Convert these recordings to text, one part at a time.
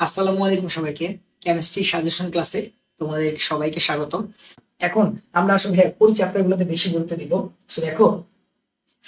আসসালামু আলাইকুম সবাইকে। কেমিস্ট্রি সাজেশন ক্লাসে তোমাদের সবাইকে স্বাগতম। এখন আমরা আসলে কোন চ্যাপ্টার গুলোতে বেশি গুরুত্ব দিব? সো দেখো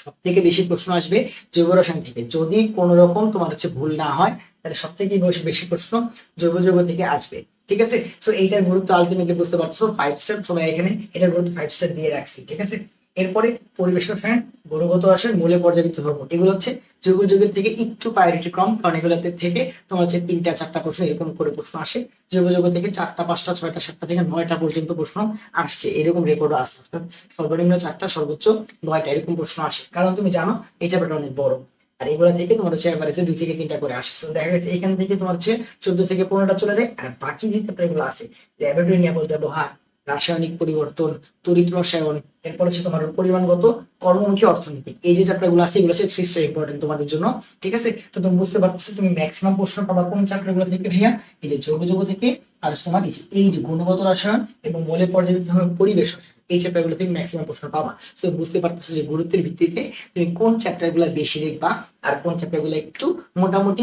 সব থেকে বেশি প্রশ্ন আসবে জৈব রসায়ন থেকে। যদি কোনো রকম তোমার হচ্ছে ভুল না হয়, তাহলে সব থেকে বেশি প্রশ্ন জৈব যৌগ থেকে আসবে। ঠিক আছে? সো এইটার গুরুত্ব আলটিমেটলি বুঝতে পারছ। ফাইভ স্টার সবাই এখানে এটার গুরুত্ব ফাইভ স্টার দিয়ে রাখছি। ঠিক আছে? এরপরে পরিবেশ রসায়ন গুণগত রসায়ন মূলে পর্যাবৃত্ত ধর্ম। এগুলো হচ্ছে জৈব যুগের থেকে একটু প্রায়োরিটি কম, কারণ এগুলোতে থেকে তোমার হচ্ছে তিনটা, চারটা প্রশ্ন, এরকম করে প্রশ্ন আসে। জৈব যৌগ থেকে চারটা, পাঁচটা, ছয়টা, সাতটা থেকে নয়টা পর্যন্ত প্রশ্ন আসছে। এরকম রেকর্ডও আসে অর্থাৎ সর্বনিম্ন চারটা, সর্বোচ্চ নয়টা, এরকম প্রশ্ন আসে। কারণ তুমি জানো, এই চ্যাপ্টারটা অনেক বড়। আর এগুলো থেকে তোমার হচ্ছে এভারেজে দুই থেকে তিনটা করে আসে। দেখা গেছে এখান থেকে তোমার হচ্ছে চোদ্দ থেকে পনেরোটা চলে যায়। আর বাকি যে চ্যাপ্টারগুলো আছে ল্যাবরেটরি নিয়ে ব্যবহার রাসায়নিক পরিবর্তন, তড়িৎ রসায়ন, এরপর হচ্ছে তোমার পরিমাণগত কর্মমুখী অর্থনীতি। এই যে চ্যাপ্টারগুলো আছে, এগুলো হচ্ছে থ্রি স্টার ইম্পর্টেন্ট তোমাদের জন্য, ঠিক আছে? তো তুমি বুঝতে পারছ তুমি ম্যাক্সিমাম প্রশ্ন পাবা কোন চ্যাপ্টারগুলো থেকে ভাইয়া? এই যে যৌগ যৌগ থেকে আর তোমার এই যে গুণগত রসায়ন এবং মৌলে পর্যাবৃত্ত হবে পরিবেশ, এই চ্যাপ্টারগুলো থেকে ম্যাক্সিমাম প্রশ্ন পাবা। তো বুঝতে পারতেছো যে গুরুত্বের ভিত্তিতে তুমি কোন চ্যাপ্টারগুলো বেশি দেখবা আর কোন চ্যাপ্টারগুলো একটু মোটামুটি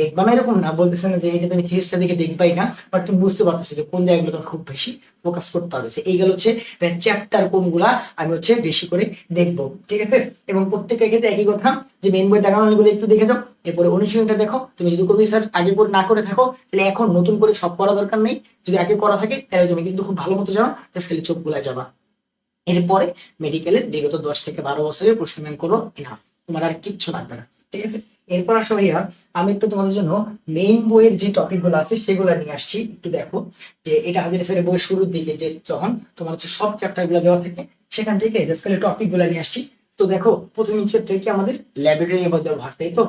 দেখবা। না এরকম না, বলতেছে না যে এটা তুমি থ্রি স্টার দিকে দেখবাই না বাট তুমি বুঝতে পারতেছো যে কোন জায়গাগুলো তোমার খুব বেশি ফোকাস করতে হবে। এইগুলো হচ্ছে চ্যাপ্টার কোনগুলা আমি হচ্ছে বেশি করে দেখব, ঠিক আছে? এবং প্রত্যেকটা ক্ষেত্রে একই কথা, যে মেন বই দেখানো গুলো একটু দেখে যাও, এরপরে অনুশীলনটা দেখো। তুমি যদি কবি স্যার আগে করে না করে থাকো, তাহলে এখন নতুন করে সব করা দরকার নেই। যদি আগে করা থাকে, তাহলে তুমি কিন্তু খুব ভালো মতো জানো জাস্ট চোখগুলা যাবা। এরপরে মেডিকেলের বিগত দশ থেকে বারো বছরের প্রশ্ন করো ইনাফ তোমার আর কিচ্ছু লাগবে না। ঠিক আছে? এরপর আসো ভাইয়া, আমি একটু তোমাদের জন্য মেইন বইয়ের যে টপিকগুলো আছে সেগুলো নিয়ে আসছি। একটু দেখো যে এটা হাজির স্যারের বইয়ের শুরুর দিকে যে যখন তোমার হচ্ছে সব চ্যাপ্টারগুলো দেওয়া থাকে, সেখান থেকে টপিকগুলো নিয়ে আসছি। তো দেখো, প্রথম চ্যাপ্টার কি আমাদের? ল্যাবরেটরি ব্যবহার তাই তো?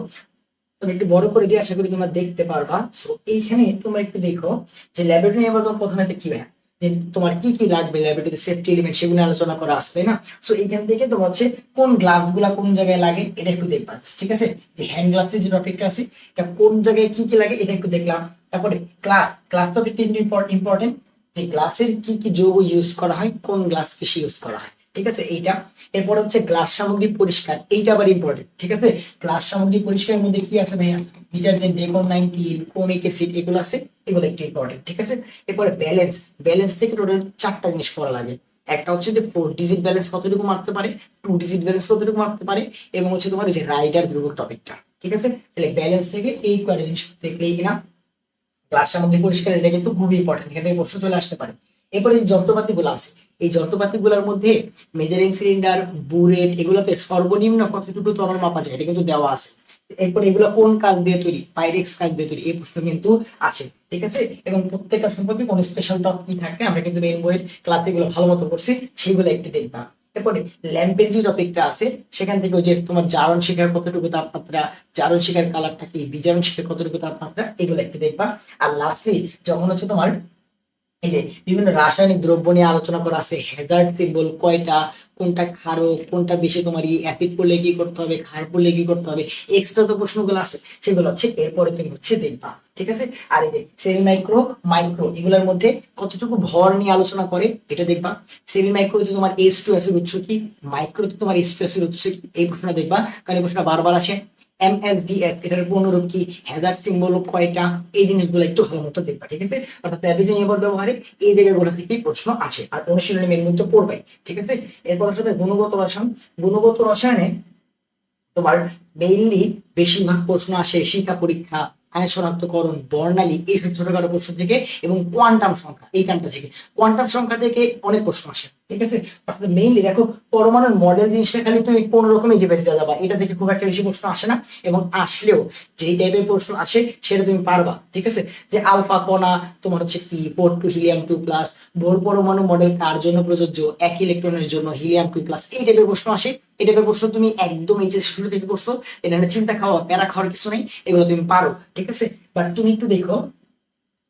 তুমি একটু বড় করে দিয়ে আশা করি তোমরা দেখতে পারবা। সো এইখানে তোমরা একটু দেখো যে ল্যাবরেটরি ব্যবহার প্রথমে কি হয় তোমার কি কি লাগবে লাইব্রেরিতে সেফটি এলিমেন্ট সেগুলো আলোচনা করা আসবে তাই না? সো এখান থেকে তোমার হচ্ছে কোন গ্লাভসগুলা কোন জায়গায় লাগে, এটা একটু দেখবা, ঠিক আছে? যে হ্যান্ড গ্লাভস এর যে টপিকটা আছে, এটা কোন জায়গায় কি কি লাগে, এটা একটু দেখলাম। তারপরে ক্লাস ক্লাস টপিকটা ইম্পর্টেন্ট যে গ্লাসের কি কি যৌগ ইউজ করা হয়, কোন গ্লাস কিসে ইউজ করা হয়। ঠিক আছে, এইটা। এরপর হচ্ছে গ্লাস সামগ্রী পরিষ্কার, এইটা আবার ইম্পর্টেন্ট ঠিক আছে? গ্লাস সামগ্রী পরিষ্কারের মধ্যে কি আছে ভাইয়া? Detergent Decon nineteen chromic acid এগুলো আছে, এগুলো একটু ইম্পর্টেন্ট ঠিক আছে? এরপরে ব্যালেন্স ব্যালেন্স থেকে টোটাল চারটা জিনিস পড়া লাগে। একটা হচ্ছে যে ফোর ডিজিট ব্যালেন্স কতটুকু মারতে পারে? টু ডিজিট ব্যালেন্স কতটুকু মারতে পারে? এবং হচ্ছে তোমার যে রাইডার ধ্রুবক টপিকটা ঠিক আছে? তাহলে ব্যালেন্স থেকে এই কয়টা জিনিস দেখলেই কিনা গ্লাস সামগ্রী পরিষ্কার, এটা কিন্তু খুবই ইম্পর্টেন্ট এখান প্রশ্ন চলে আসতে পারে। এরপরে যে যন্ত্রপাতি গুলো আছে এই যন্ত্রপাতি গুলোর মধ্যে মেজারিং সিলিন্ডার বুরেট এগুলোতে সর্বনিম্ন কতটুকু তরল মাপা যায়, এটা কিন্তু দেওয়া আছে। এরপরে এগুলো কোন কাজ দিয়ে তৈরি? পাইরেক্স কাজ দিয়ে তৈরি, এই প্রশ্ন কিন্তু আসে, ঠিক আছে? এবং প্রত্যেকটা সম্পর্কে কোন স্পেশাল টপিক থাকে, আমরা কিন্তু মেইন বইয়ের ক্লাসে এগুলো ভালো মতো করছি সেগুলো একটু দেখবা। এরপরে ল্যাম্পের যে টপিকটা আছে, সেখান থেকে যে তোমার জারণ শিখার কতটুকু তাপমাত্রা জারণ শিখার কালারটা কি বিজারণ শিখার কতটুকু তাপমাত্রা, এগুলো একটু দেখবা। আর লাস্টলি যখন হচ্ছে তোমার এই যে বিভিন্ন রাসায়নিক দ্রব্য নিয়ে আলোচনা করা আছে হ্যাজার্ড সিম্বল কয়টা, কোনটা ক্ষারক, কোনটা বেশি তোমার এই অ্যাসিড পড়লে কি করতে হবে, ক্ষার পড়লে কি করতে হবে এক্সট্রা তো প্রশ্নগুলো আছে, সেগুলো হচ্ছে এরপরে তুমি হচ্ছে দেখবা, ঠিক আছে? আর এই যে সেমি মাইক্রো মাইক্রো এগুলোর মধ্যে কতটুকু ভর নিয়ে আলোচনা করে, এটা দেখবা। সেমি মাইক্রোতে তোমার এস টু অ্যাসিড উৎস কি? মাইক্রোতে তোমার এস টু অ্যাসিড উৎস কি? এই প্রশ্নটা দেখবা, কারণ এই প্রশ্নটা বারবার আসে। এমএসডিএস এটার পূর্ণরূপ কি? হ্যাজার্ড সিম্বল কয়টা? এই জিনিসগুলো একটু ভালো মতো দেখবা, ঠিক আছে? অর্থাৎ অ্যাবিডি নির্ভর ব্যবহারে এই জায়গাগুলো থেকে প্রশ্ন আসে। আর অনুশীলনী মেন মধ্যে পড়বাই, ঠিক আছে? এরপর আসলে গুণগত রসায়ন। গুণগত রসায়নে তোমার মেইনলি বেশিরভাগ প্রশ্ন আসে শিক্ষা পরীক্ষা আয় শনাক্তকরণ বর্ণালী এইসব ছোটখাটো প্রশ্ন থেকে এবং কোয়ান্টাম সংখ্যা, এই টার্মটা থেকে। কোয়ান্টাম সংখ্যা থেকে অনেক প্রশ্ন আসে। ঠিক আছে? অর্থাৎ মেইনলি দেখো, পরমাণুর মডেল জিনিসটা খালি তুমি কোনো রকমের ডিভাইস দেওয়া যাবা এটা দেখে খুব একটা বেশি প্রশ্ন আসে না। এবং আসলেও যেই টাইপের প্রশ্ন আসে, সেটা তুমি পারবা, ঠিক আছে? যে আলফা কণা, তোমার হচ্ছে কি four two helium two plus Bohr পরমাণু মডেল কার জন্য প্রযোজ্য? এক ইলেকট্রনের জন্য হিলিয়াম টু প্লাস এই টাইপের প্রশ্ন আসে। এই টাইপের প্রশ্ন তুমি একদম এইচএস শুরু থেকে করছ। এটা চিন্তা খাওয়া, প্যারা খাওয়ার কিছু নেই। এগুলো তুমি পারো, ঠিক আছে? বাট তুমি একটু দেখো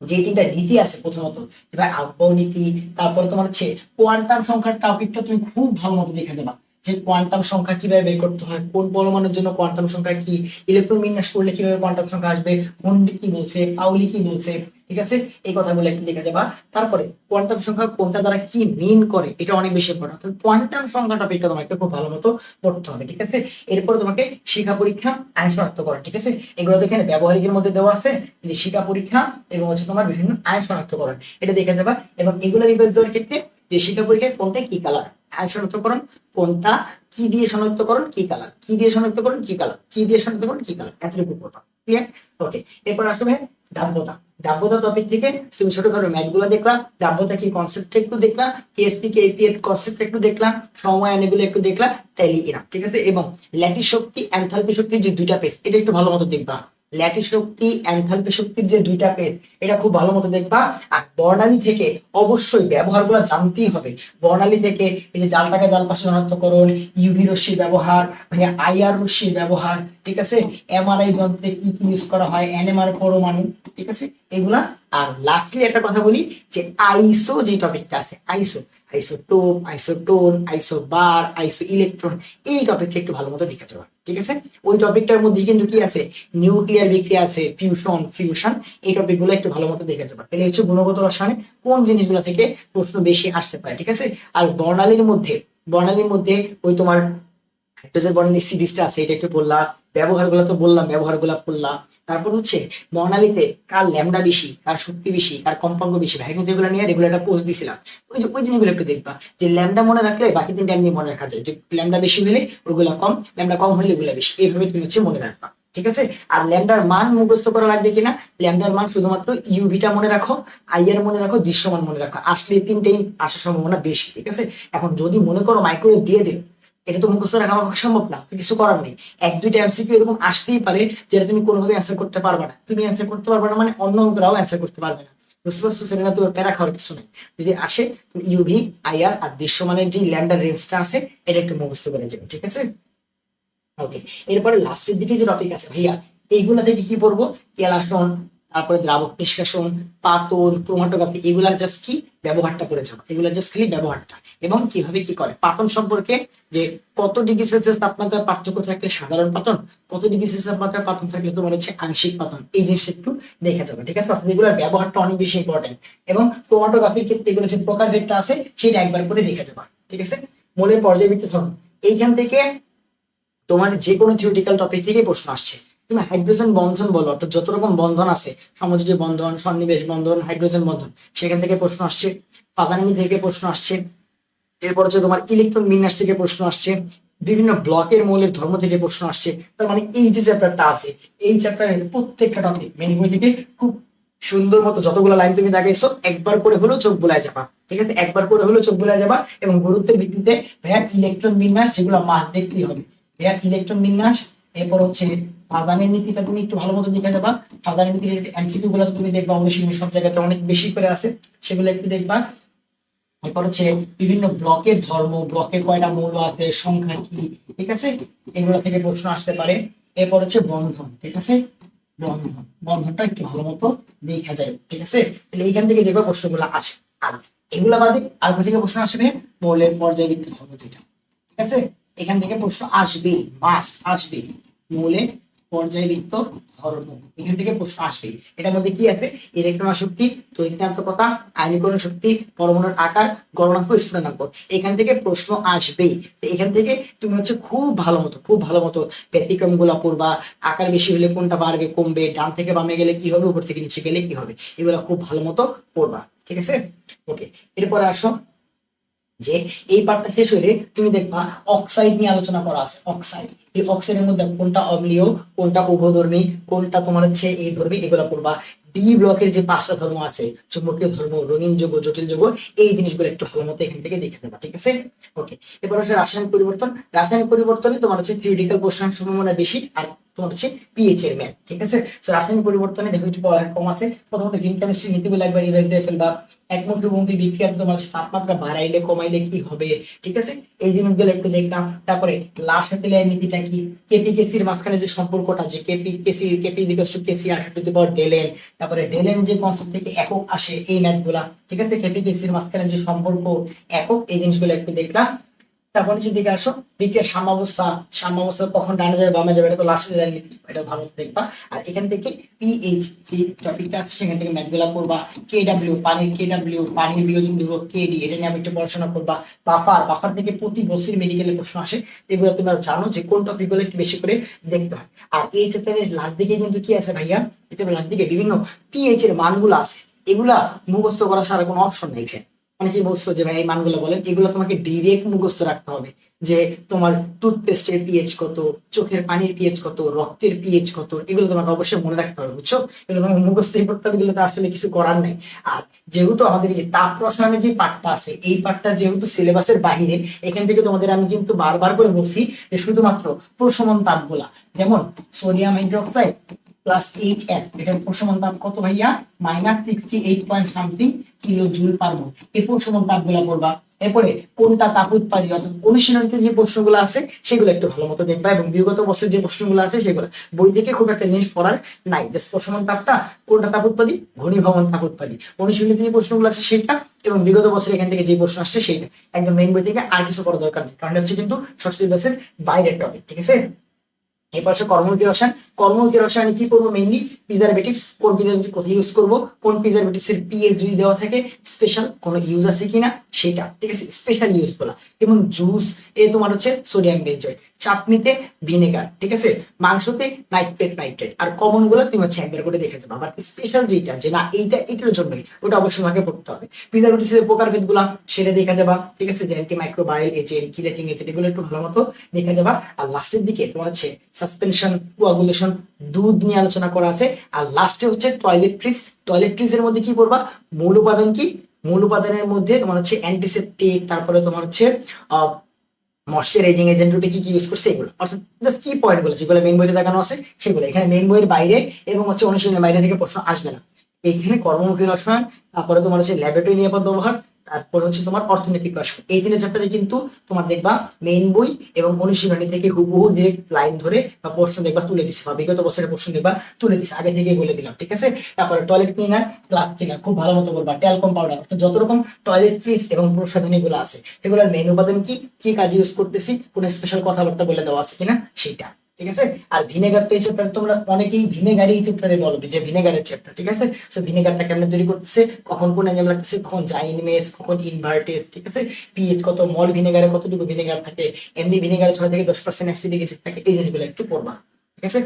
যে তিনটা নীতি আছে প্রথমত ভাই আব্বাও নীতি, তারপরে তোমার হচ্ছে কোয়ান্টাম সংখ্যার টপিকটা তুমি খুব ভালো মতো দেখে দেবা যে কোয়ান্টাম সংখ্যা কীভাবে বের করতে হয়, কোন পরমাণুর জন্য কোয়ান্টাম সংখ্যা কি ইলেকট্রন বিন্যাস করলে কীভাবে কোয়ান্টাম সংখ্যা আসবে মন্ডি কি বলছে, পাউলি কি বলছে ঠিক আছে? এই কথাগুলো একটু দেখে যাবা। তারপরে কোয়ান্টাম সংখ্যা কোনটা দ্বারা কি মিন করে, এটা অনেক বেশি ইম্পর্টেন্ট অর্থাৎ কোয়ান্টাম সংখ্যা টপিকটা তোমাকে খুব ভালো মতো পড়তে হবে, ঠিক আছে? এরপরে তোমাকে শিক্ষা পরীক্ষা আইন শনাক্তকরণ ঠিক আছে? এগুলো তো এখানে ব্যবহারিকের মধ্যে দেওয়া আছে, যে শিক্ষা পরীক্ষা এবং হচ্ছে তোমার বিভিন্ন আইন শনাক্তকরণ এটা দেখে যাবা এবং এগুলো রিভাইজ দেওয়ার ক্ষেত্রে যে শিক্ষা পরীক্ষায় কোনটা কি কালার আইন শনাক্তকরণ কোনটা? কি দিয়ে শনাক্তকরণ, কি কালার কি দিয়ে শনাক্তকরণ, কি কালার কি দিয়ে শনাক্তকরণ, কি কালার এতটুকু ক্লিয়ার ওকে এরপর আসবে দাব্যতা দাব্যতা টপিক থেকে তুমি ছোটখাটো ম্যাথগুলো দেখলা দাব্যতা কি কনসেপ্ট একটু দেখলা কেএসপি কে এপি এর কনসেপ্ট একটু দেখলা, সময় এনেগুলো একটু দেখলা, তাইলে এরা, ঠিক আছে? এবং ল্যাটিস শক্তি এনথালপি শক্তি যে দুইটা পেজ এটা একটু ভালো মতো দেখবা। ল্যাটিস শক্তি, এনথালপি শক্তির যে দুইটা পেজ, এটা খুব ভালো মতো দেখবা। আর বর্ণালী থেকে অবশ্যই ব্যবহারগুলো জানতেই হবে। বর্ণালী থেকে এই যে জালটাকে জাল পাশে শনাক্তকরণ ইউভি রশ্মির ব্যবহার মানে আইআর রশ্মির ব্যবহার, ঠিক আছে? এমআরআই যন্ত্রে কি কি ইউজ করা হয়, এনএমআর পরমাণু, ঠিক আছে? এগুলা। আর লাস্টলি একটা কথা বলি, যে আইসো যে টপিকটা আছে, iso iso isotope, isotone, isobar iso electron এই টপিকটা একটু ভালো মতো দেখে যাওয়া ঠিক আছে? ওই টপিকটার মধ্যে কিন্তু কি আছে? নিউক্লিয়ার বিক্রিয়া আছে ফিউশন ফিউশন এই টপিকগুলো একটু ভালো মতো দেখে যাবা। তাহলে হচ্ছে গুণগত রসায়নে কোন জিনিসগুলো থেকে প্রশ্ন বেশি আসতে পারে, ঠিক আছে? আর বর্ণালীর মধ্যে বর্ণালীর মধ্যে ওই তোমার বর্ণালী সিরিজটা আছে, এটা একটু বললা, ব্যবহারগুলো তো বললাম, ব্যবহারগুলো পড়লা তারপর হচ্ছে বর্ণালীতে কার ল্যামডা বেশি, কার শক্তি বেশি, কার কম্পাঙ্ক বেশি, ভাই, কিন্তু এগুলো নিয়ে রেগুলার একটা পোস্ট দিছিলাম। ওই যে, ওই জিনিসগুলো একটু দেখবা, যে ল্যামডা মনে রাখলে বাকি তিনটা এমনি মনে রাখা যায়, যে ল্যামডা বেশি হলে ওগুলো কম, ল্যামডা কম হলে এগুলো বেশি, এইভাবে তুমি হচ্ছে মনে রাখবা, ঠিক আছে? আর ল্যামডার মান মুখস্থ করা লাগবে কিনা? ল্যামডার মান শুধুমাত্র ইউভিটা মনে রাখো আইয়ার মনে রাখো, দৃশ্যমান মনে রাখো, আসলে তিনটেই আসার সম্ভাবনা বেশি, ঠিক আছে? এখন যদি মনে করো মাইক্রোওয়েভ দিয়ে দিল এটা তো মুখস্থ রাখা আমার সম্ভব না কিছু করার নেই। এক, দুইটা এমসিকিউ এরকম আসতেই পারে যেটা তুমি কোনোভাবে অ্যান্সার করতে পারবে না। তুমি অ্যান্সার করতে পারবে না মানে অন্য অঙ্করাও অ্যান্সার করতে পারবে না। বুঝতে পারছ সেটা না প্যারা খাওয়ার কিছু নেই। যদি আসে তুমি ইউভি আইআর আর দৃশ্যমানের যে ল্যান্ডার রেঞ্জটা আছে, এটা একটু মুখস্থ করে যাবে ঠিক আছে? ওকে এরপরে লাস্টের দিকে যে টপিক আছে, ভাইয়া, এইগুলা থেকে কি পড়ব? কেলাসন তারপরে দ্রাবক নিষ্কাশন পাতন ক্রোমাটোগ্রাফি, এগুলার জাস্ট কি ব্যবহারটা করে যাব এগুলা জাস্ট খালি ব্যবহারটা। এবং কীভাবে কি করে? পাতন সম্পর্কে যে কত ডিগ্রি সেলসিয়াস তাপমাত্রার পার্থক্য থাকলে সাধারণ পাতন, কত ডিগ্রি সেলসিয়াস তাপমাত্রার পাতন থাকলে তোমার হচ্ছে আংশিক পাতন? এই জিনিসটা একটু দেখা যাবে, ঠিক আছে? অর্থাৎ এগুলোর ব্যবহারটা অনেক বেশি ইম্পর্টেন্ট এবং ক্রোমাটোগ্রাফির ক্ষেত্রে এগুলো যে প্রকারভেদটা আছে, সেটা একবার করে দেখে যাবা, ঠিক আছে? মূলের পর্যায়বৃত্ত ধর্ম এইখান থেকে তোমার যে কোনো থিওরিটিক্যাল টপিক থেকে প্রশ্ন আসছে। তুমি হাইড্রোজেন বন্ধন বলো, অর্থাৎ যত রকম বন্ধন আছে, সমযোজী বন্ধন, সন্নিবেশ বন্ধন হাইড্রোজেন বন্ধন, সেখান থেকে প্রশ্ন আসছে ফাজানি থেকে প্রশ্ন আসছে, এরপর হচ্ছে তোমার ইলেকট্রন বিন্যাস থেকে প্রশ্ন আসছে, বিভিন্ন ব্লকের মৌলের ধর্ম থেকে প্রশ্ন আসছে, তার মানে এই যে চ্যাপ্টারটা আছে, এই চ্যাপ্টারের প্রত্যেকটা টপিক মেন বই থেকে খুব সুন্দর মতো যতগুলো লাইন তুমি দেখাইছো, একবার করে হলেও চোখ বোলায় যাবা, ঠিক আছে? একবার করে হলেও চোখ বোলায় যাবা এবং গুরুত্বের ভিত্তিতে ভাইয়া ইলেকট্রন বিন্যাস যেগুলো মাস দেখতেই হবে ভাইয়া ইলেকট্রন বিন্যাস, এরপর হচ্ছে ফাদানের নীতিটা তুমি একটু ভালো মতো দেখে যাবা ফাদানের নীতির এমসিকিউ গুলো তুমি দেখবা, অবশ্যই সব জায়গাতে অনেক বেশি করে আছে, সেগুলো একটু দেখবা। এরপর হচ্ছে বিভিন্ন ব্লকের ধর্ম, ব্লকে কয়টা মৌল আছে, সংখ্যা কি, ঠিক আছে? এগুলো থেকে প্রশ্ন আসতে পারে। এরপর হচ্ছে বন্ধন, ঠিক আছে? বন্ধন, বন্ধনটা একটু ভালো মতো দেখা যায়, ঠিক আছে? তাহলে এইখান থেকে দেখবে প্রশ্নগুলো আসে। আর এগুলা বাদে আর থেকে প্রশ্ন আসবে? মৌলের পর্যায়বৃত্ত ধর্ম যেটা, ঠিক আছে? এখান থেকে প্রশ্ন আসবে মাস্ট আসবে মৌলের পর্যায়বৃত্ত ধর্ম। এখান থেকে প্রশ্ন আসবে এটার মধ্যে কি আছে? ইলেকট্রন শক্তি তড়িৎকান্তকতা আয়নীকরণ শক্তি পরমাণুর আকার গণনাঙ্ক স্ফুটনাঙ্ক এখান থেকে প্রশ্ন আসবেই। তো এখান থেকে তুমি হচ্ছে খুব ভালো মতো, খুব ভালো মতো ব্যতিক্রমগুলা পড়বা আকার বেশি হলে কোনটা বাড়বে, কমবে, ডান থেকে বামে গেলে কি হবে, উপর থেকে নিচে গেলে কি হবে, এগুলো খুব ভালো মতো পড়বা। ঠিক আছে? ওকে, এরপরে আসো। যে এই পার্টটা শেষ হলে তুমি দেখবা অক্সাইড নিয়ে আলোচনা করা আছে, অক্সাইড। এই অক্সাইডের মধ্যে কোনটা অম্লীয়, কোনটা উভধর্মী, কোনটা তোমার হচ্ছে এই ধর্মী, এগুলো পড়বা। ডি ব্লকের যে পাঁচটা ধর্ম আছে, চুম্বকীয় ধর্ম, রঙিন যোগ, জটিল যোগ, এই জিনিসগুলো একটু ভালো মতো এখান থেকে দেখে দেবা ঠিক আছে? ওকে এবার হচ্ছে রাসায়নিক পরিবর্তন। রাসায়নিক পরিবর্তনে তোমার হচ্ছে থিওরিটিক্যাল প্রশ্নের সম্ভাবনা বেশি আর তোমার হচ্ছে পিএইচ এর ম্যাথ ঠিক আছে? তো রাসায়নিক পরিবর্তনে দেখো একটু পড়া কম আছে। প্রথমত গ্রিন কেমিস্ট্রি নীতিগুলো একবার রিভাইজ দিয়ে ফেলবা। একমুখী মুখী বিক্রিয়া তোমার তাপমাত্রা বাড়াইলে, কমাইলে কি হবে, ঠিক আছে? এই জিনিসগুলো একটু দেখলাম তারপরে লাশ নীতিটা কি? কেপি কেসির মাঝখানে যে সম্পর্কটা যে কেপি কেসি কেপি জিজ্ঞাস to KC R to the power delta n তারপরে ডেলেন যে কনসেপ্ট থেকে একক আসে এই ম্যাথগুলা ঠিক আছে? কেপি কেসির মাঝখানে যে সম্পর্ক একক, এই জিনিসগুলো একটু দেখলাম। তারপর নিচের দিকে আসো। বিক্রিয়ার সাম্যাবস্থা সাম্যাবস্থা কখন ডানে যাবে, বামে যাবে, এটা তো লাস্টে এটা ভালো দেখবা। আর এখান থেকে পিএইচ যে টপিকটা আছে, সেখান থেকে ম্যাথগুলা করবা কে ডাব্লিউ পানির কে ডাব্লিউ পানির বিয়োজন দিব কে ডি এটা নিয়ে আমি একটু পড়াশোনা করবা। বাফার বাফার থেকে প্রতি বছর মেডিকেলের প্রশ্ন আসে। এগুলো তোমরা জানো যে কোন টপিকগুলো একটু বেশি করে দেখতে হয়। আর এই চ্যাপ্টারের লাস্ট দিকে কিন্তু কি আছে ভাইয়া? এই লাস্ট দিকে বিভিন্ন পিএইচ এর মানগুলো আছে। এগুলা মুখস্থ করা ছাড়া কোনো অপশন নেই অনেকেই বলছো যে, ভাই, এই মানগুলো বলেন। এগুলো তোমাকে ডিরেক্ট মুখস্থ রাখতে হবে যে, তোমার টুথপেস্টের পিএইচ কত, চোখের পানির পিএইচ কত, রক্তের পিএইচ কত, এগুলো তোমাকে অবশ্যই মনে রাখতে হবে, বুঝছ? এগুলো তোমাকে মুখস্থই করতে হবে এগুলো আসলে কিছু করার নেই। আর যেহেতু আমাদের এই যে তাপ রসায়নের যে পাঠটা আছে, এই পাঠটা যেহেতু সিলেবাসের বাহিরে, এখান থেকে তোমাদের আমি কিন্তু বারবার করে বলছি যে, শুধুমাত্র প্রশমন তাপগুলা, যেমন sodium hydroxide plus H F এটার প্রশমন তাপ কত ভাইয়া? Minus sixty eight point something kilo joule per mole এই প্রশমন তাপগুলা পড়বা। এরপরে কোনটা তাপ উৎপাদী? অর্থাৎ অনুশীলনীতে যে প্রশ্নগুলো আছে, সেগুলো একটু ভালো মতো দেখবা এবং বিগত বছর যে প্রশ্নগুলো আছে, সেগুলো বই থেকে খুব একটা জিনিস পড়ার নাই। যে প্রশমন তাপটা, কোনটা তাপ উৎপাদী? ঘনীভবন তাপ উৎপাদী। অনুশীলনীতে যে প্রশ্নগুলো আছে, সেটা এবং বিগত বছর এখান থেকে যে প্রশ্ন আসছে সেইটা একদম মেইন বই থেকে আর কিছু করার দরকার নেই। কারণ হচ্ছে কিন্তু ষষ্ঠ সিলেবাসের বাইরের টপিক ঠিক আছে? এরপর হচ্ছে কর্মমুখী রসায়ন কর্মমুখী রসায়নে কি করব মেইনলি প্রিজারভেটিভস কোন প্রিজারভেটিভ কোথায় ইউজ করব? কোন প্রিজারভেটিভস এর যদি দেওয়া থাকে? স্পেশাল কোনো ইউজ আছে কিনা? সেটা, ঠিক আছে? স্পেশাল ইউজগুলা। যেমন জুস এ তোমার হচ্ছে সোডিয়াম বেঞ্জয়েড চাটনিতে ভিনেগার ঠিক আছে? মাংসতে নাইট্রেট নাইট্রেট আর কমনগুলো তুমি হচ্ছে একবার করে দেখে যাব। আবার স্পেশাল যেটা, যে না, এইটা, এটার জন্যই, ওটা অবশ্যই ভাগে পড়তে হবে। প্রিজারভেটিভস এর প্রকারগুলা সেটা দেখা যাবা, ঠিক আছে? যে anti microbial agent chelating agent এগুলো একটু ভালো মতো দেখা যাবা। আর লাস্টের দিকে তোমার হচ্ছে সাসপেনশন কোয়াগুলেশন দুধ নিয়ে আলোচনা করা আছে। আর লাস্টে হচ্ছে টয়লেট ট্রিজ টয়লেট ট্রিজের মধ্যে কি করবা মূল উপাদান কি? মূল উপাদানের মধ্যে তোমার হচ্ছে অ্যান্টিসেপটিক তারপরে তোমার হচ্ছে, আহ ময়শ্চারাইজিং এজেন্ট রূপে কি কি ইউজ করছে এগুলো। অর্থাৎ জাস্ট কি পয়েন্টগুলো যেগুলো মেইন বইতে দেখানো আছে, সেগুলো। এখানে মেইন বইয়ের বাইরে এবং হচ্ছে অনুশীলনের বাইরে থেকে প্রশ্ন আসবে না। এইখানে কর্মমুখী রসায়ন, তারপরে তোমার হচ্ছে ল্যাবরেটরি নিরাপদ ব্যবহার তারপর হচ্ছে তোমার অর্থনৈতিক রসায়ন এই তিনের চ্যাপ্টারে কিন্তু তোমার দেখবা মেইন বই এবং অনুশীলনী থেকে হুবহু ডিরেক্ট লাইন ধরে বা প্রশ্ন দেখবা তুলে দিছে বা বিগত বছরের প্রশ্ন দেখবা তুলে দিছে, আগে থেকে বলে দিলাম, ঠিক আছে? তারপরে টয়লেট ক্লিনার গ্লাস ক্লিনার খুব ভালো মতো করবা ট্যালকম পাউডার যত রকম টয়লেট ফ্রিজ এবং প্রসাধনী গুলো আছে, সেগুলোর মেইন উপাদান কি? কি কাজে ইউজ করতেছি? কোন স্পেশাল কথাবার্তা বলে দেওয়া আছে কিনা? সেটা ঠিক আছে? আর ভিনেগার তো এই চ্যাপ্টার তোমরা অনেকেই ভিনেগারই এই চ্যাপ্টারে বলবে যে ভিনেগারের চ্যাপ্টার ঠিক আছে? সো ভিনেগারটা কেমন তৈরি করতেছে? কখন কোন এনজাইম লাগতেছে? কখন জাইনমেস কখন ইনভার্টেস ঠিক আছে? পিএইচ কত মল ভিনেগারে কতটুকু ভিনেগার থাকে এমনি ভিনেগারে ছয় থেকে দশ পার্সেন্ট অ্যাসিডিক অ্যাসিড থাকে, এই জিনিসগুলো একটু পড়বা, ঠিক আছে?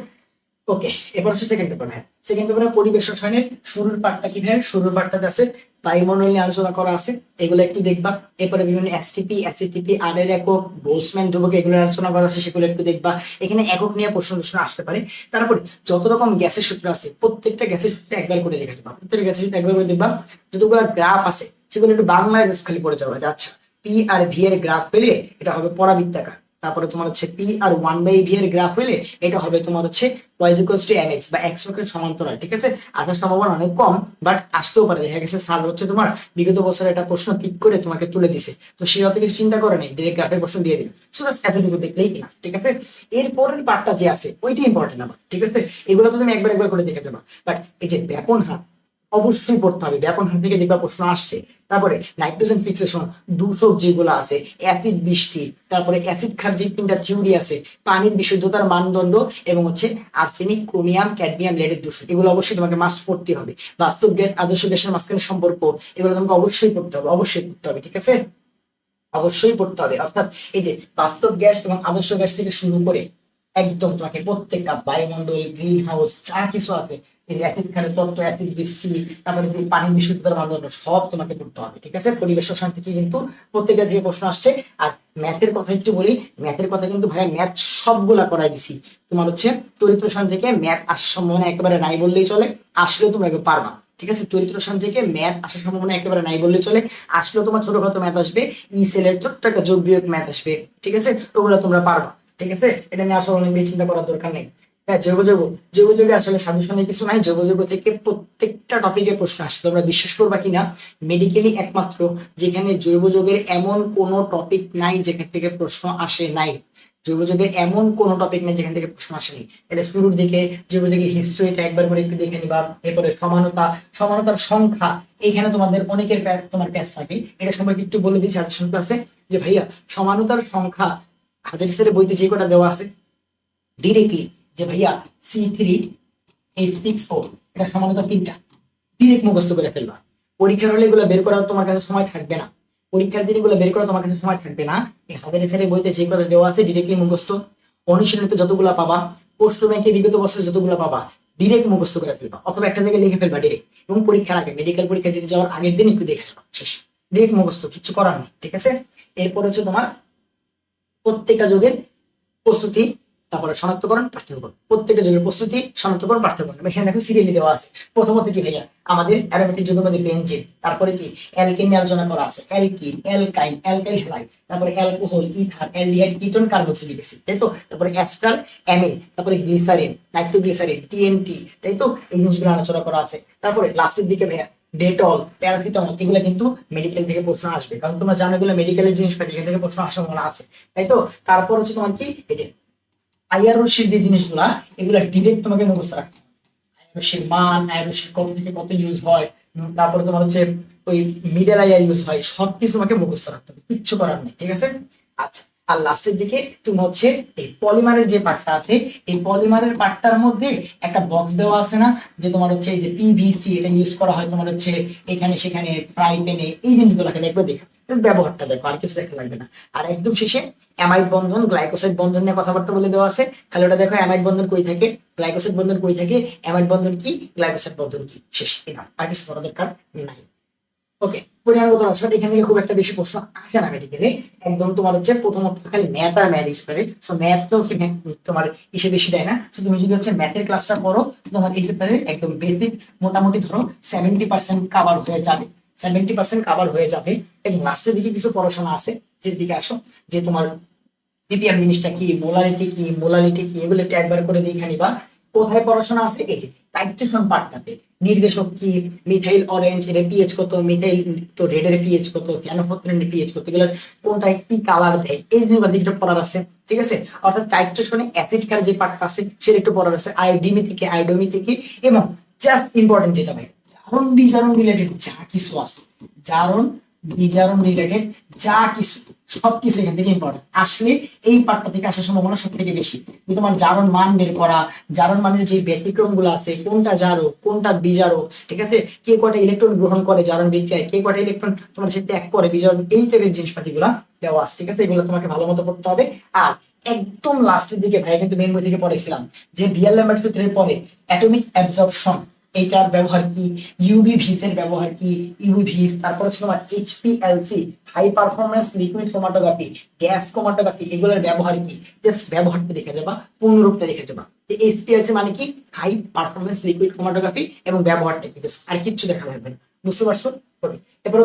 ওকে এবার হচ্ছে সেকেন্ড পেপার হ্যাঁ সেকেন্ড পেপারে পরিবেশ রসায়নের শুরুর পার্টটা কি ভাই শুরুর পার্টটাতে আছে বায়ুমণ্ডল নিয়ে আলোচনা করা আছে। এগুলো একটু দেখবা। এরপরে বিভিন্ন এসটিপি এসিটিপি আর এর একক বোলসম্যান ধ্রুবক এগুলো আলোচনা করা আছে, সেগুলো একটু দেখবা। এখানে একক নিয়ে প্রশ্ন প্রশ্ন আসতে পারে। তারপরে যত রকম গ্যাসের সূত্র আছে, প্রত্যেকটা গ্যাসের সূত্র একবার করে দেখে যাবা প্রত্যেকটা গ্যাসের সূত্র একবার করে দেখবা। যতগুলো গ্রাফ আছে, সেগুলো একটু বাংলায় খালি পড়ে যাওয়া আচ্ছা পি আর ভি এর গ্রাফ পেলে এটা হবে পরাবৃত্তাকার। তারপরে তোমার হচ্ছে P R one by V এর গ্রাফ হলে এটা হবে তোমার হচ্ছে Y is equals to M X বা এক্স অক্ষের সমান্তরাল ঠিক আছে? আসার সম্ভাবনা অনেক কম বাট আসতেও পারে। দেখা গেছে সাল হচ্ছে তোমার বিগত বছর একটা প্রশ্ন পিক করে তোমাকে তুলে দিছে। তো সে অত কিছু চিন্তা করে নেই ডিরেক্ট গ্রাফের প্রশ্ন দিয়ে দিল। সো বাস এতটুকু দেখলেই enough, ঠিক আছে? এর পরের পার্টটা যে আছে ওইটা ইম্পর্টেন্ট আমার ঠিক আছে? এগুলো তো তুমি একবার একবার করে দেখে যাবা। বাট এই যে ব্যাপন হার অবশ্যই পড়তে হবে। হার থেকে দেখবা প্রশ্ন আসছে। তারপরে নাইট্রোজেন ফিক্সেশন দূষক যেগুলো আছে, অ্যাসিড বৃষ্টি, তারপরে অ্যাসিড খার যে তিনটা থিওরি আছে, পানির বিশুদ্ধতার মানদণ্ড এবং হচ্ছে আর্সেনিক, ক্রোমিয়াম, ক্যাডমিয়াম, লেডের দূষণ। এগুলো অবশ্যই তোমাকে মাস্ট পড়তে হবে। বাস্তব গ্যাস আদর্শ গ্যাসের মাঝখানে সম্পর্ক, এগুলো তোমাকে অবশ্যই পড়তে হবে, অবশ্যই পড়তে হবে, ঠিক আছে? অবশ্যই পড়তে হবে। অর্থাৎ এই যে বাস্তব গ্যাস এবং আদর্শ গ্যাস থেকে শুরু করে একদম তোমাকে প্রত্যেকটা বায়ুমণ্ডল গ্রিন হাউস যা কিছু আছে অ্যাসিড তত্ত্ব অ্যাসিড বৃষ্টি, তারপরে যে পানির বিশুদ্ধতার মানদণ্ড সব তোমাকে পড়তে হবে, ঠিক আছে? পরিবেশ কিন্তু প্রত্যেকটা প্রশ্ন আসছে। আর ম্যাথের কথা একটু বলি ম্যাথের কথা কিন্তু ভাইয়া ম্যাথ সবগুলা করাই দিছি। তোমার হচ্ছে তড়িৎ রসায়ন থেকে ম্যাথ আসার সম্ভাবনা একেবারে নাই বললেই চলে, আসলেও তোমরা পারবা, ঠিক আছে? তড়িৎ রসায়ন থেকে ম্যাথ আসার সম্ভাবনা একেবারে নাই বললেই চলে, আসলেও তোমার ছোটখাটো ম্যাথ আসবে ই সেলের ছোট্ট একটা যোগ বিয়োগ ম্যাথ আসবে, ঠিক আছে? ওগুলো তোমরা পারবা, ঠিক আছে? এটা নিয়ে আসলে অনেক বেশি চিন্তা করার দরকার নেই। হ্যাঁ জৈব যৌগ জৈব যৌগে আসলে সাজেশনে কিছু নাই। জৈব যৌগ থেকে প্রত্যেকটা টপিকের প্রশ্ন আসছে তোমরা বিশ্বাস করবা কিনা? মেডিকেলি একমাত্র যেখানে জৈব যৌগের এমন কোনো টপিক নাই যেখান থেকে প্রশ্ন আসে নাই। জৈব এমন কোন টপিক নেই যেখান থেকে প্রশ্ন আসেনি এটা শুরুর দিকে জৈব যুগের হিস্ট্রিটা একবার করে একটু দেখে নিবা। এরপরে সমানতা, সমানতার সংখ্যা, এইখানে তোমাদের অনেকের তোমার প্যাচ থাকে। এটা সম্পর্কে একটু বলে দিচ্ছি সাজেশন ক্লাসে যে ভাইয়া, সমানতার সংখ্যা হাজারি বইতে যে কটা দেওয়া আছে? ডিরেক্টলি যে ভাইয়া সি থ্রি এই সিক্স ফোর এটা সমানতা তিনটা। ডিরেক্ট মুখস্থ করে ফেলবা। পরীক্ষার হলে এগুলো বের করার তোমার কাছে সময় থাকবে না। পরীক্ষার দিন এগুলো বের করা তোমার কাছে সময় থাকবে না। এই হাজারি স্যারের বইতে যে কথা দেওয়া আছে ডিরেক্টলি মুখস্থ। অনুশীলনীতে যতগুলা পাবা পোস্ট ব্যাংকে বিগত বছরে যতগুলো পাবা ডিরেক্ট মুখস্থ করে ফেলবা। অথবা একটা জায়গায় লিখে ফেলবা ডিরেক্ট এবং পরীক্ষার আগে মেডিকেল পরীক্ষা দিতে যাওয়ার আগের দিন একটু দেখে যাবা। শেষ। ডিরেক্ট মুখস্থ, কিছু করার নেই, ঠিক আছে? এরপর হচ্ছে তোমার প্রত্যেকটা যুগের প্রস্তুতি তারপরে শনাক্তকরণ পার্থক্যকরণ প্রত্যেকটা যুগের প্রস্তুতি, শনাক্তকরণ পার্থক্যকরণ এখানে দেখো সিরিয়ালি দেওয়া আছে। প্রথমত কি ভাইয়া? আমাদের অ্যারোমেটিক যুগের মধ্যে বেঞ্জিন তারপরে কি? অ্যালকেন নিয়ে আলোচনা করা আছে। অ্যালকিন অ্যালকাইন অ্যালকাইল হ্যালাইড তারপরে alcohol ether aldehyde ketone carboxylic acid তাই তো? তারপরে অ্যাস্টার অ্যামিন তারপরে গ্লিসারিন নাইট্রোগ্লিসারিন টিএনটি তাই তো? এই জিনিসগুলো আলোচনা করা আছে। তারপরে লাস্টের দিকে ভাইয়া ডেটল প্যারাসিটামল এগুলো কিন্তু মেডিকেল থেকে প্রশ্ন আসবে। কারণ তোমরা জানো এগুলো মেডিকেলের জিনিসপাতি এখান থেকে প্রশ্ন আসার সম্ভাবনা আছে। তাই তো? তারপর হচ্ছে তোমার কি? এই যে আইআরওসির যে জিনিসগুলা, এগুলা ডিরেক্ট তোমাকে মুখস্থ রাখতে হবে। আইআরওসির মান আইআরওসির কত থেকে কত ইউজ হয় তারপরে তোমার হচ্ছে ওই মিডল আইআর ইউজ হয়, সবকিছু তোমাকে মুখস্থ রাখতে হবে, কিচ্ছু করার নেই, ঠিক আছে? আচ্ছা আর লাস্টের দিকে তুমি হচ্ছে এই পলিমারের যে পার্টটা আছে, এই পলিমারের পার্টটার মধ্যে একটা বক্স দেওয়া আছে না, যে তোমার হচ্ছে এই যে পিভিসি এটা ইউজ করা হয় তোমার হচ্ছে এখানে সেখানে ফ্রাই প্যানে এই জিনিসগুলোকে দেখবে, দেখো। ব্যবহারটা দেখো, আর কিছু দেখা লাগবে না। আর একদম শেষে অ্যামাইড বন্ধন গ্লাইকোসাইড বন্ধন নিয়ে কথাবার্তা বলে দেওয়া আছে। তাহলে ওটা দেখো অ্যামাইড বন্ধন কই থাকে? গ্লাইকোসাইড বন্ধন কই থাকে? অ্যামাইড বন্ধন কি? গ্লাইকোসাইড বন্ধন কি? শেষ এটা আর কিছু করা দরকার নাই। ওকে মোটামুটি ধরো সেভেন্টি পার্সেন্ট কাভার হয়ে যাবে। সেভেন্টি পার্সেন্ট কাভার হয়ে যাবে। এবং লাস্টের দিকে কিছু পড়াশোনা আছে যে দিকে আসো, যে তোমার পিপিএম জিনিসটা কি মোলারিটি কি মোলারিটি কি, এগুলো একটু একবার করে দেখে নিবা। কোথায় পড়াশোনা আছে? এই যে টাইট্রেশন পার্টটাতে নির্দেশক কি মিথাইল অরেঞ্জ এর পিএইচ কত মিথাইল তো রেড এর পিএইচ কত ফ্যানোফোথ্রিনের পিএইচ কত এগুলো কোনটা কি কালার দেয়, এই জিনিসগুলো একটু পড়ার আছে, ঠিক আছে? অর্থাৎ টাইট্রেশনে অ্যাসিড কার যে পার্টটা আছে, সেটা একটু পড়ার আছে আয়োডিমি থেকে আয়োডোমি থেকে এবং জাস্ট ইম্পর্টেন্ট যেটা ভাই জারণ বিজারণ রিলেটেড যা কিছু আছে। জারণ, বিজারণ রিলেটেড যা কিছু, সবকিছু এখান থেকে ইম্পর্টেন্ট আসলে এই পার্টটা থেকে আসার সম্ভাবনা সব থেকে বেশি তোমার জারণ মান বের করা, জারণ মানের যে ব্যতিক্রমগুলো আছে, কোনটা জারক, কোনটা বিজারক, ঠিক আছে? কে কটা ইলেকট্রন গ্রহণ করে জারণ বিক্রিয়ায়, কে কটা ইলেকট্রন তোমার সে ত্যাগ করে, বিজারণ, এই টাইপের জিনিসপাতি গুলা দেওয়া আছে, ঠিক আছে? এগুলো তোমাকে ভালো মতো পড়তে হবে। আর একদম লাস্টের দিকে ভাই কিন্তু মেন বই থেকে পড়েছিলাম, যে বিয়ার ল্যাম্বার সূত্রের পরে অ্যাটমিক অ্যাবজর্পশন এইটার ব্যবহার কি? ইউবি ভিস এর ব্যবহার কি? ইউবি ভিস, তারপর হচ্ছে তোমার HPLC high performance liquid chromatography gas chromatography এগুলোর ব্যবহার কি? জাস্ট ব্যবহারটা দেখে যাবা, পূর্ণরূপটা দেখে যাবা। যে এইচপিএলসি মানে কি? হাই পারফরমেন্স লিকুইড ক্রোমাটোগ্রাফি এবং ব্যবহারটা কি? জাস্ট আর কিছু দেখা লাগবে না। বুঝতে পারছ?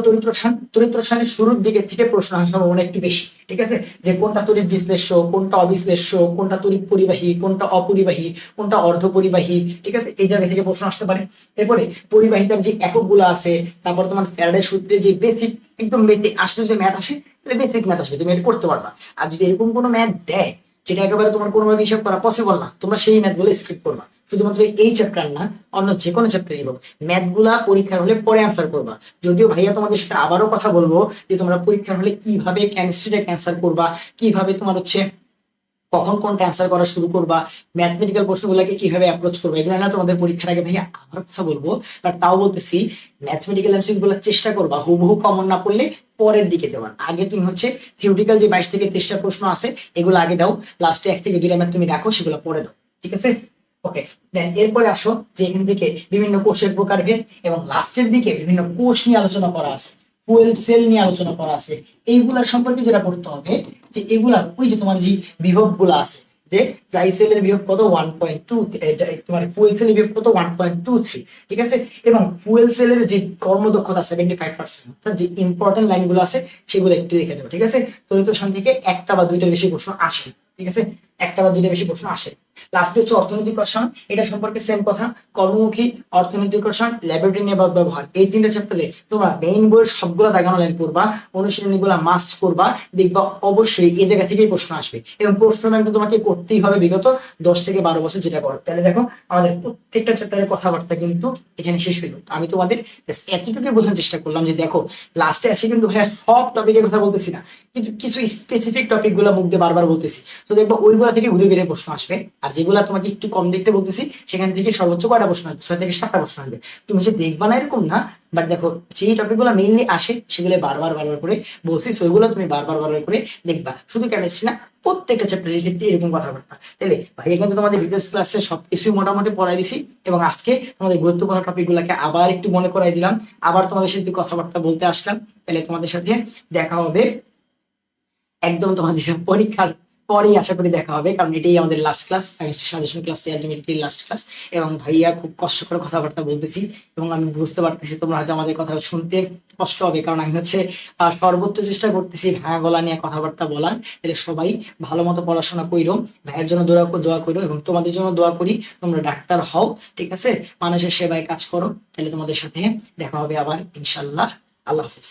তড়িৎ রসায়ন তড়িৎ শুরুর দিকে থেকে প্রশ্ন আসার সম্ভাবনা একটু বেশি, ঠিক আছে? যে কোনটা তড়িৎ বিশ্লেষ্য, কোনটা অবিশ্লেষ্য, কোনটা তড়িৎ পরিবাহী, কোনটা অপরিবাহী, কোনটা অর্ধ পরিবাহী ঠিক আছে? এই জায়গা থেকে প্রশ্ন আসতে পারে। এরপরে পরিবাহিতার যে এককগুলো আছে, তারপর তোমার ফ্যারাডে সূত্রে যে বেসিক একদম বেসিক আসলে যদি ম্যাথ আসে, তাহলে বেসিক ম্যাথ আসবে, তুমি এটা করতে পারবা। আর যদি এরকম কোনো ম্যাথ দেয় যেটা একেবারে তোমার কোনোভাবে হিসাব করা পসিবল না। তোমরা সেই ম্যাথগুলো স্কিপ করবা। শুধুমাত্র এই চ্যাপ্টার না, অন্য যে কোনো চ্যাপ্টারই হোক। ম্যাথগুলা পরীক্ষার হলে পরে অ্যান্সার করবা। যদিও ভাইয়া তোমাদের সাথে আবারও কথা বলব যে তোমরা পরীক্ষার হলে কীভাবে কেমিস্ট্রিটা ক্যান্সার করবা, কীভাবে তোমার হচ্ছে কখন কোনটা অ্যান্সার করা শুরু করবা ম্যাথমেটিক্যাল প্রশ্নগুলোকে কীভাবে অ্যাপ্রোচ করবা, এগুলো না তোমাদের পরীক্ষার আগে ভাইয়া আবার কথা বলব বাট তাও বলতেছি ম্যাথমেটিক্যাল এমসিকিউ গুলো চেষ্টা করবা, হুবহু কমন না পড়লে পরের দিকে দেওয়ার আগে তুমি হচ্ছে থিওরিক্যাল যে বাইশ থেকে তেইশটা প্রশ্ন আছে, এগুলো আগে দাও লাস্টে এক থেকে দুইটা ম্যাথ তুমি রাখো, সেগুলো পরে দাও, ঠিক আছে? ওকে দেন এরপরে আসো যে এখান থেকে বিভিন্ন কোষের প্রকারভেদ এবং লাস্টের দিকে বিভিন্ন কোষ নিয়ে আলোচনা করা আছে ফুয়েল সেল নিয়ে আলোচনা করা আছে এইগুলার সম্পর্কে যেটা পড়তে হবে যে এগুলা, ওই যে তোমার যে বিভবগুলো আছে, যে ড্রাই সেলের বিভব কত? ওয়ান পয়েন্ট টু তোমার ফুয়েল সেলের বিভব কত? ওয়ান পয়েন্ট টু থ্রি ঠিক আছে? এবং ফুয়েল সেলের যে কর্মদক্ষতা সেভেন্টি ফাইভ পার্সেন্ট অর্থাৎ যে ইম্পর্টেন্ট লাইনগুলো আছে, সেগুলো একটু দেখে যাব ঠিক আছে? তরিত থেকে একটা বা দুইটা বেশি প্রশ্ন আসে, ঠিক আছে? একটা বা দুইটা বেশি প্রশ্ন আসে। লাস্টে হচ্ছে অর্থনৈতিক রসায়ন এটা সম্পর্কে সেম কথা। কর্মমুখী, অর্থনৈতিক রসায়ন ল্যাবরেটরি নিয়ে ব্যবহার। এই তিনটা চ্যাপ্টারে তোমরা মেইন বইয়ের সবগুলো দাগানো লাইন পড়বা অনুশীলনী গুলা মাস্ট করবা দেখবা অবশ্যই এই জায়গা থেকেই প্রশ্ন আসবে। এবং প্রশ্ন ব্যাংক তোমাকে করতেই হবে বিগত দশ থেকে বারো বছর যেটা করো তাহলে দেখো, আমাদের প্রত্যেকটা চ্যাপ্টারের কথাবার্তা কিন্তু এখানে শেষ হইল। আমি তোমাদের এতটুকু বোঝানোর চেষ্টা করলাম যে দেখো লাস্টে এসে কিন্তু ভাইয়া সব টপিকের কথা বলতেছি না। কিন্তু কিছু স্পেসিফিক টপিকগুলো মুখ দিয়ে বারবার বলতেছি। তো দেখব ওইগুলা থেকে ঘুরে ফিরে প্রশ্ন আসবে। আর যেগুলা তোমাকে একটু কম দেখতে বলতেছি, সেখান থেকে সর্বোচ্চ কয়টা প্রশ্ন আসবে? ছয় থেকে সাতটা প্রশ্ন আসবে। তুমি যে দেখবা না এরকম না বাট দেখো, যেই টপিকগুলো মেইনলি আসে, সেগুলো বারবার বারবার করে বলছি সেগুলো তুমি বারবার বারবার করে দেখবা। শুধু কেমিস্ট্রি না, প্রত্যেকটা চ্যাপ্টারের ক্ষেত্রে এরকম কথাবার্তা। তাহলে ভাই কিন্তু তোমাদের ডিটেলস ক্লাসে সবকিছু মোটামুটি পড়াই দিছি, এবং আজকে তোমাদের গুরুত্বপূর্ণ টপিক গুলাকে আবার একটু মনে করাই দিলাম। আবার তোমাদের সাথে কথাবার্তা বলতে আসলাম। তাহলে তোমাদের সাথে দেখা হবে একদম তোমাদের পরীক্ষার পরেই আশা করি দেখা হবে, কারণ এটাই আমাদের last class chemistry suggestion class ultimately last class এবং ভাইয়া খুব কষ্ট করে কথাবার্তা বলতেছি, এবং আমি বুঝতে পারতেছি তোমরা হয়তো আমাদের কথা শুনতে কষ্ট হবে, কারণ আমি হচ্ছে সর্বোচ্চ চেষ্টা করতেছি ভাঙা গলা নিয়ে কথাবার্তা বলার, তাহলে সবাই ভালো মতো পড়াশোনা কইরো, ভাইয়ের জন্য দোয়া দোয়া করো এবং তোমাদের জন্য দোয়া করি, তোমরা ডাক্তার হও, ঠিক আছে? মানুষের সেবায় কাজ করো, তাহলে তোমাদের সাথে দেখা হবে আবার ইনশাল্লাহ আল্লাহ হাফিজ।